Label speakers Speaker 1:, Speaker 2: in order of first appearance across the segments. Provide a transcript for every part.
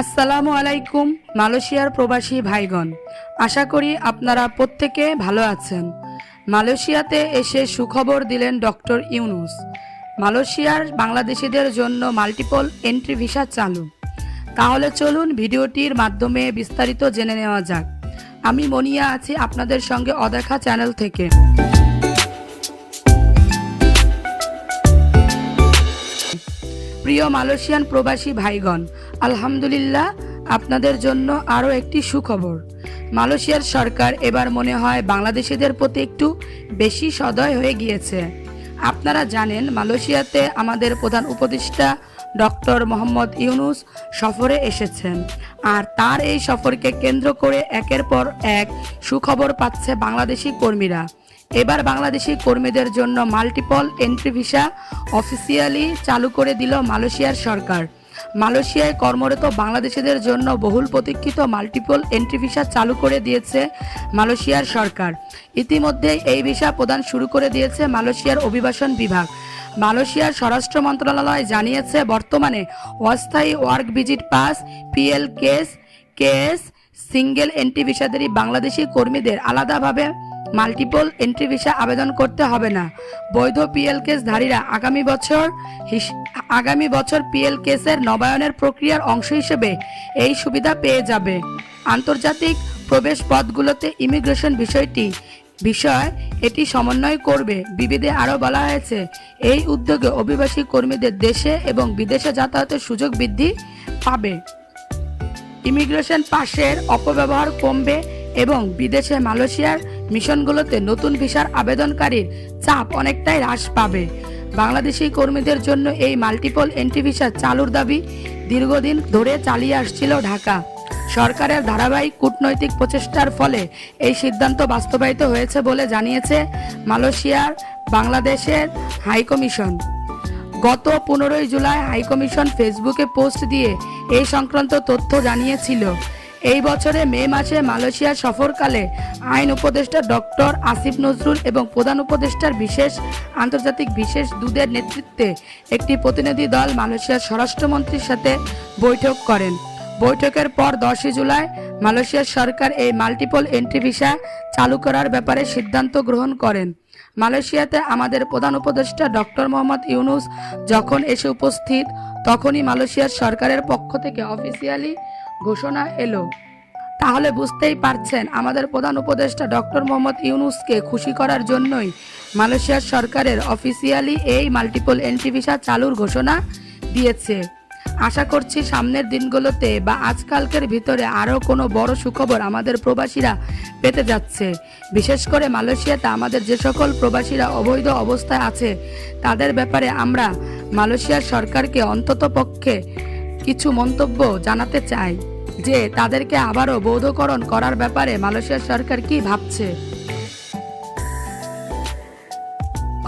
Speaker 1: আসসালামু আলাইকুম, মালয়েশিয়ার প্রবাসী ভাইগণ। আশা করি আপনারা প্রত্যেকে ভালো আছেন। মালয়েশিয়াতে এসে সুখবর দিলেন ডক্টর ইউনুস। মালয়েশিয়ার বাংলাদেশিদের জন্য মাল্টিপল এন্ট্রি ভিসা চালু। তাহলে চলুন ভিডিওটির মাধ্যমে বিস্তারিত জেনে নেওয়া যাক। আমি মনিয়া আছি আপনাদের সঙ্গে অদেখা চ্যানেল থেকে। প্রিয় মালয়েশিয়ান প্রবাসী ভাইগণ, আলহামদুলিল্লাহ আপনাদের জন্য আরও একটি সুখবর। মালয়েশিয়ার সরকার এবার মনে হয় বাংলাদেশিদের প্রতি একটু বেশি সদয় হয়ে গিয়েছে। আপনারা জানেন, মালয়েশিয়াতে আমাদের প্রধান উপদেষ্টা ডক্টর মোহাম্মদ ইউনুস সফরে এসেছেন। আর তার এই সফরকে কেন্দ্র করে একের পর এক সুখবর পাচ্ছে বাংলাদেশি কর্মীরা। এবার বাংলাদেশি কর্মীদের জন্য মাল্টিপল এন্ট্রি ভিসা অফিসিয়ালি চালু করে দিল মালয়েশিয়ার সরকার। মালয়েশিয়ায় কর্মরত বাংলাদেশিদের জন্য বহুল প্রতীক্ষিত মাল্টিপল এন্ট্রি ভিসা চালু করে দিয়েছে মালয়েশিয়ার সরকার। ইতিমধ্যে এই ভিসা প্রদান শুরু করে দিয়েছে মালয়েশিয়ার অভিবাসন বিভাগ। মালয়েশিয়ার স্বরাষ্ট্র মন্ত্রণালয় জানিয়েছে, বর্তমানে অস্থায়ী work visit pass, PL case, KS, single entry ভিসাধারী Bangladeshi কর্মীদের আলাদাভাবে মাল্টিপল এন্ট্রি ভিসা আবেদন করতে হবে না। বৈধ পিএল কেস ধারীরা আগামী বছর আগামী বছর পিএল কেসের নবায়নের প্রক্রিয়ার অংশ হিসেবে এই সুবিধা পেয়ে যাবে। আন্তর্জাতিক প্রবেশ পথগুলোতে ইমিগ্রেশন বিষয়টি, বিষয় এটি সমন্বয় করবে বিবিধে আরও বলা হয়েছে। এই উদ্যোগে অভিবাসী কর্মীদের দেশে এবং বিদেশে যাতায়াতের সুযোগ বৃদ্ধি পাবে। ইমিগ্রেশন পাসের অপব্যবহার কমবে এবং বিদেশে মালয়েশিয়ার মিশনগুলোতে নতুন ভিসার আবেদনকারীর চাপ অনেকটাই হ্রাস পাবে। বাংলাদেশি কর্মীদের জন্য এই মাল্টিপল এন্ট্রি ভিসা চালুর দাবি দীর্ঘদিন ধরে চালিয়ে আসছিল ঢাকা। সরকারের ধারাবাহিক কূটনৈতিক প্রচেষ্টার ফলে এই সিদ্ধান্ত বাস্তবায়িত হয়েছে বলে জানিয়েছে মালয়েশিয়ার বাংলাদেশের হাইকমিশন। গত পনেরোই জুলাই হাইকমিশন ফেসবুকে পোস্ট দিয়ে এই সংক্রান্ত তথ্য জানিয়েছিল। এই বছরে মে মাসে মালয়েশিয়া সফরকালে আইন উপদেষ্টা ডক্টর আসিফ নজরুল এবং প্রধান উপদেষ্টার বিশেষ আন্তর্জাতিক বিশেষ দূতের নেতৃত্বে একটি প্রতিনিধি দল মালয়েশিয়ার স্বরাষ্ট্রমন্ত্রীর সাথে বৈঠক করেন। বৈঠকের পর দশই জুলাই মালয়েশিয়ার সরকার এই মাল্টিপল এন্ট্রি ভিসা চালু করার ব্যাপারে সিদ্ধান্ত গ্রহণ করেন। মালয়েশিয়াতে আমাদের প্রধান উপদেষ্টা ডক্টর মোহাম্মদ ইউনুস যখন এসে উপস্থিত, তখনই মালয়েশিয়ার সরকারের পক্ষ থেকে অফিসিয়ালি ঘোষণা এলো। তাহলে বুঝতেই পারছেন, আমাদের প্রধান উপদেষ্টা ডক্টর মোহাম্মদ ইউনুসকে খুশি করার জন্যই মালয়েশিয়ার সরকারের অফিসিয়ালি এই মাল্টিপল এন্ট্রি ভিসা চালুর ঘোষণা দিয়েছে। আশা করছি সামনের দিনগুলোতে বা আজকালকের ভিতরে আরও কোনো বড় সুখবর আমাদের প্রবাসীরা পেতে যাচ্ছে। বিশেষ করে মালয়েশিয়াতে আমাদের যে সকল প্রবাসীরা অবৈধ অবস্থায় আছে, তাদের ব্যাপারে আমরা মালয়েশিয়ার সরকারকে অন্তত পক্ষে কিছু মন্তব্য জানাতে চাই যে, তাদেরকে আবারও বৌধকরণ করার ব্যাপারে মালয়েশিয়ার সরকার কি ভাবছে?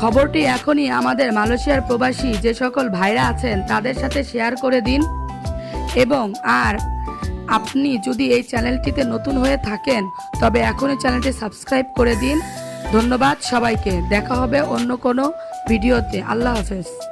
Speaker 1: খবরটি এখনই আমাদের মালয়েশিয়ার প্রবাসী যে সকল ভাইরা আছেন, তাদের সাথে শেয়ার করে দিন। এবং আর আপনি যদি এই চ্যানেলটিতে নতুন হয়ে থাকেন, তবে এখনই চ্যানেলটি সাবস্ক্রাইব করে দিন। ধন্যবাদ সবাইকে। দেখা হবে অন্য কোনো ভিডিওতে। আল্লাহ হাফেজ।